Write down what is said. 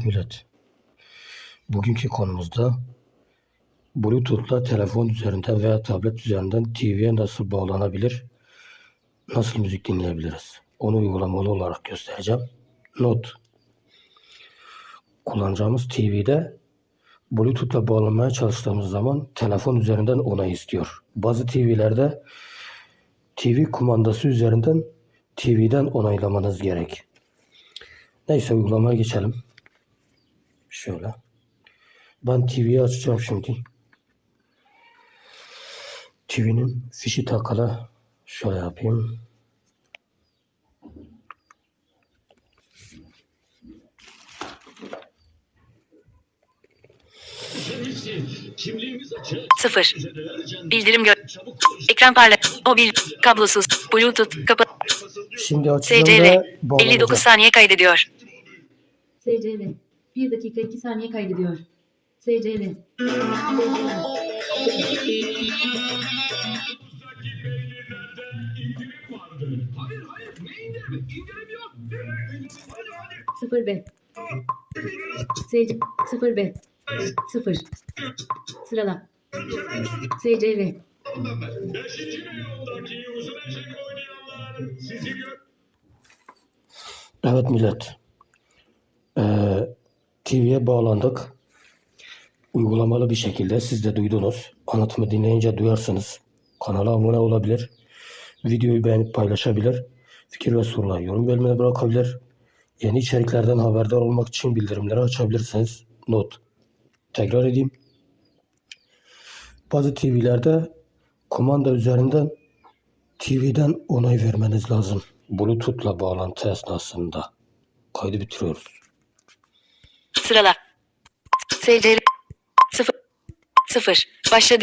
Evet millet. Bugünkü konumuzda Bluetooth'la telefon üzerinden veya tablet üzerinden TV'ye nasıl bağlanabilir, nasıl müzik dinleyebiliriz? Onu uygulamalı olarak göstereceğim. Not. Kullanacağımız TV'de Bluetooth'la bağlanmaya çalıştığımız zaman telefon üzerinden onay istiyor. Bazı TV'lerde TV kumandası üzerinden TV'den onaylamanız gerek. Neyse uygulamaya geçelim. Şöyle. Ben TV'yi açacağım şimdi. TV'nin fişi takalı. Şöyle yapayım. Sıfır. Bildirim gö... Ekran parlak. Mobil. Kablosuz. Bluetooth. Kapı. Şimdi açacağım SCL. ve 59 bağlanacağım. saniye kaydediyor. SCL. 1 dakika 2 saniye kaydediyor. SCL. Sıfır B. SC. Sıfır B. Sıfır. Sırala. SCL. Evet millet. TV'ye bağlandık. Uygulamalı bir şekilde siz de duydunuz. Anlatımı dinleyince duyarsınız. Kanala abone olabilir. Videoyu beğenip paylaşabilir. Fikir ve sorular yorum bölümüne bırakabilir. Yeni içeriklerden haberdar olmak için bildirimleri açabilirsiniz. Not. Tekrar edeyim. Bazı TV'lerde kumanda üzerinden TV'den onay vermeniz lazım. Bluetooth'la bağlantı esnasında. Kaydı bitiriyoruz. Sırala. SCL. Sıfır. Sıfır. Başladı.